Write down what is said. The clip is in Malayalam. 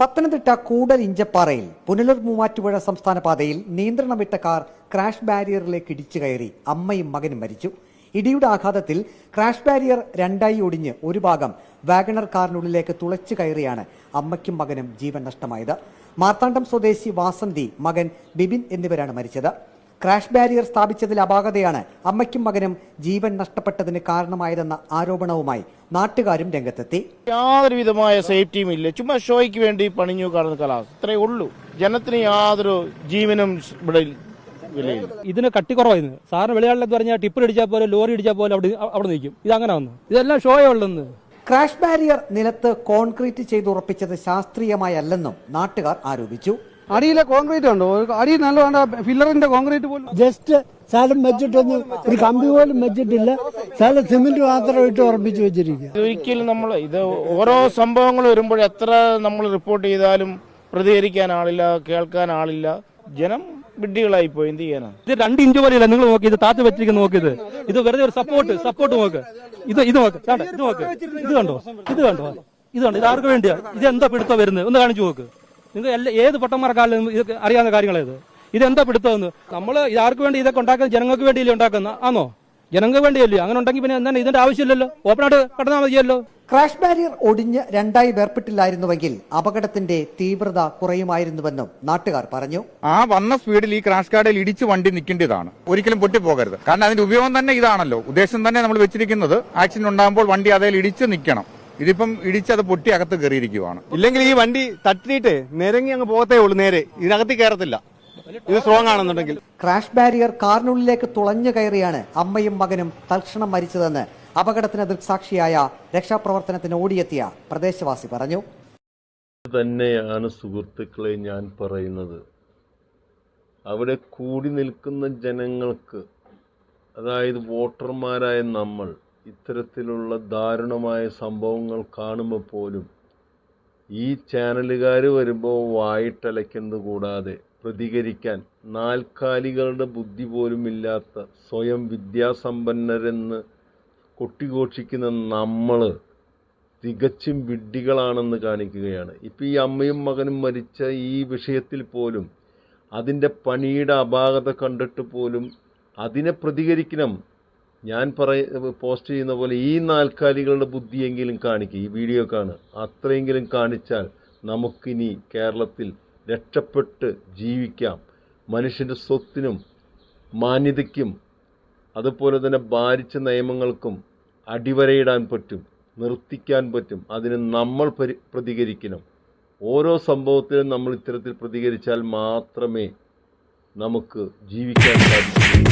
പത്തനംതിട്ട കൂടൽ ഇഞ്ചപ്പാറയിൽ പുനലൂർ മൂവാറ്റുപുഴ സംസ്ഥാന പാതയിൽ നിയന്ത്രണം വിട്ട കാർ ക്രാഷ് ബാരിയറിലേക്ക് ഇടിച്ചു കയറി അമ്മയും മകനും മരിച്ചു. ഇടിയുടെ ആഘാതത്തിൽ ക്രാഷ് ബാരിയർ രണ്ടായി ഒടിഞ്ഞ് ഒരു ഭാഗം വാഗണർ കാറിനുള്ളിലേക്ക് തുളച്ചു കയറിയാണ് അമ്മയ്ക്കും മകനും ജീവൻ നഷ്ടമായത്. മാർത്താണ്ഡം സ്വദേശി വാസന്തി മകൻ ബിബിൻ എന്നിവരാണ് മരിച്ചത്. ക്രാഷ് ബാരിയർ സ്ഥാപിച്ചതിൽ അപാകതയാണ് അമ്മയ്ക്കും മകനും ജീവൻ നഷ്ടപ്പെട്ടതിന് കാരണമായതെന്ന ആരോപണവുമായി നാട്ടുകാരും രംഗത്തെത്തി. യാതൊരു വിധമായ സേഫ്റ്റിയും ഇല്ല. ചുമ്മാ ഷോയ്ക്ക് വേണ്ടി പണിഞ്ഞു കാണുന്ന കലാസ്. ഇത്രയേ ഉള്ളൂ. ജനത്തിന് യാതൊരു ജീവനും ഇവിടെ ഇതിന് കട്ടിക്കുറവായിരുന്നു സാറിന് വെളിയാളിലെന്ന് പറഞ്ഞാൽ ടിപ്പർ ഇടിച്ചാൽ പോലെ ലോറി ഇടിച്ചാൽ പോലെ അവിടെ അവിടെ നിൽക്കും. ഇതങ്ങനെ വന്നു. ഇതെല്ലാം ഷോയേ ഉള്ളെന്ന്. ക്രാഷ് ബാരിയർ നിലത്ത് കോൺക്രീറ്റ് ചെയ്തുറപ്പിച്ചത് ശാസ്ത്രീയമായല്ലെന്നും നാട്ടുകാർ ആരോപിച്ചു. അടിയിലെ കോൺക്രീറ്റ് ഉണ്ടോ അടിയിൽ നല്ല വേണ്ട ഫില്ലറിന്റെ കോൺക്രീറ്റ് പോലും ജസ്റ്റ് സ്ഥലം വെച്ചിട്ടൊന്നും ഒരു കമ്പി പോലും വെച്ചിട്ടില്ല. സ്ഥലം സിമെന്റ് മാത്രം ഇട്ട് ഉറപ്പിച്ച് വെച്ചിരിക്കുക. ഒരിക്കലും നമ്മൾ ഇത് ഓരോ സംഭവങ്ങൾ വരുമ്പോൾ എത്ര നമ്മൾ റിപ്പോർട്ട് ചെയ്താലും പ്രതികരിക്കാൻ ആളില്ല കേൾക്കാൻ ആളില്ല. ജനം വിഡ്ഢികളായി പോയി എന്ത് ചെയ്യാനാണ് ഇത് രണ്ട് ഇഞ്ച് പോലെയല്ല. നിങ്ങൾ നോക്കി ഇത് താത്ത് വെച്ചിരിക്കുന്ന നോക്കിയത്. ഇത് വെറുതെ ഒരു സപ്പോർട്ട് സപ്പോർട്ട് നോക്ക്. ഇത് ഇത് നോക്ക്. ഇത് നോക്ക്. ഇത് കണ്ടോ? ഇത് കണ്ടോ? ഇത് കണ്ടോ? ഇത് ആർക്ക് വേണ്ടിയാ? ഇത് എന്താ പിടുത്തം വരുന്നത്? ഒന്ന് കാണിച്ചു നോക്ക്. നിങ്ങൾ എല്ലാ ഏത് പൊട്ടന്മാർക്കാലും ഇത് അറിയാവുന്ന കാര്യങ്ങളാ ഇത്. ഇത് എന്താ പിടുത്തമെന്ന്? നമ്മൾ ഇതാർക്ക് വേണ്ടി ഇതൊക്കെ ഉണ്ടാക്കുന്ന ജനങ്ങൾക്ക് വേണ്ടിയല്ലേ ഉണ്ടാക്കുന്ന? ആണോ ജനങ്ങൾക്ക് വേണ്ടിയല്ലേ? അങ്ങനെ ഉണ്ടെങ്കിൽ പിന്നെ എന്താണ് ഇതിന്റെ ആവശ്യമില്ലല്ലോ? ഓപ്പൺ ആയിട്ട് കടന്നാൽ മതിയല്ലോ? ക്രാഷ് ബാരിയർ ഒടിഞ്ഞ് രണ്ടായി വേർപെട്ടില്ലായിരുന്നുവെങ്കിൽ അപകടത്തിന്റെ തീവ്രത കുറയുമായിരുന്നുവെന്നും നാട്ടുകാർ പറഞ്ഞു. ആ വന്ന സ്പീഡിൽ ഈ ക്രാഷ് കാർഡിൽ ഇടിച്ച് വണ്ടി നിൽക്കേണ്ടതാണ്. ഒരിക്കലും പൊട്ടിപ്പോകരുത്. കാരണം അതിന്റെ ഉപയോഗം തന്നെ ഇതാണല്ലോ. ഉദ്ദേശം തന്നെ നമ്മൾ വെച്ചിരിക്കുന്നത്. ആക്സിഡന്റ് ഉണ്ടാകുമ്പോൾ വണ്ടി അതിൽ ഇടിച്ച് നിൽക്കണം. ഇതിപ്പം ഇടിച്ചത് പൊട്ടി അകത്ത് കയറിയിരിക്കുവാണ്. ഇല്ലെങ്കിൽ ഈ വണ്ടി തട്ടിയിട്ട് നിരങ്ങി അങ്ങ് പോകത്തേ ഉള്ളൂ നേരെ. ഇതിനകത്ത് കയറത്തില്ല. ഇത് സ്ട്രോങ് ആണെന്നുണ്ടെങ്കിൽ. ക്രാഷ് ബാരിയർ കാറിനുള്ളിലേക്ക് തുളഞ്ഞു കയറിയാണ് അമ്മയും മകനും തൽക്ഷണം മരിച്ചതെന്ന് അപകടത്തിന് ദൃക്സാക്ഷിയായ രക്ഷാപ്രവർത്തനത്തിന് ഓടിയെത്തിയ പ്രദേശവാസി പറഞ്ഞു. തന്നെയാണ് സുഹൃത്തുക്കളെ ഞാൻ പറയുന്നത്. അവിടെ കൂടി നിൽക്കുന്ന ജനങ്ങൾക്ക് അതായത് വോട്ടർമാരായ നമ്മൾ ഇത്തരത്തിലുള്ള ദാരുണമായ സംഭവങ്ങൾ കാണുമ്പോൾ പോലും ഈ ചാനലുകാർ വരുമ്പോൾ വായിട്ടലയ്ക്കുന്നത് കൂടാതെ പ്രതികരിക്കാൻ നാൽക്കാലികളുടെ ബുദ്ധി പോലും ഇല്ലാത്ത സ്വയം വിദ്യാസമ്പന്നരെന്ന് കൊട്ടിഘോഷിക്കുന്ന നമ്മൾ തികച്ചും വിഡ്ഢികളാണെന്ന് കാണിക്കുകയാണ്. ഇപ്പോൾ ഈ അമ്മയും മകനും മരിച്ച ഈ വിഷയത്തിൽ പോലും അതിന്റെ പണിയുടെ അപാകത കണ്ടിട്ട് പോലും അതിനെ പ്രതികരിക്കണം ഞാൻ പറയ പോസ്റ്റ് ചെയ്യുന്ന പോലെ ഈ നാൽക്കാലികളുടെ ബുദ്ധിയെങ്കിലും കാണിക്കുക ഈ വീഡിയോ കാണുക. അത്രയെങ്കിലും കാണിച്ചാൽ നമുക്കിനി കേരളത്തിൽ രക്ഷപ്പെട്ട് ജീവിക്കാം. മനുഷ്യന്റെ സ്വത്തിനും മാന്യതയ്ക്കും അതുപോലെ തന്നെ ഭാരിച്ച നിയമങ്ങൾക്കും അടിവരയിടാൻ പറ്റും നിർത്തിക്കാൻ പറ്റും. അതിന് നമ്മൾ പരി പ്രതികരിക്കണം. ഓരോ സംഭവത്തിലും നമ്മൾ ഇത്തരത്തിൽ പ്രതികരിച്ചാൽ മാത്രമേ നമുക്ക് ജീവിക്കാൻ സാധിക്കൂ.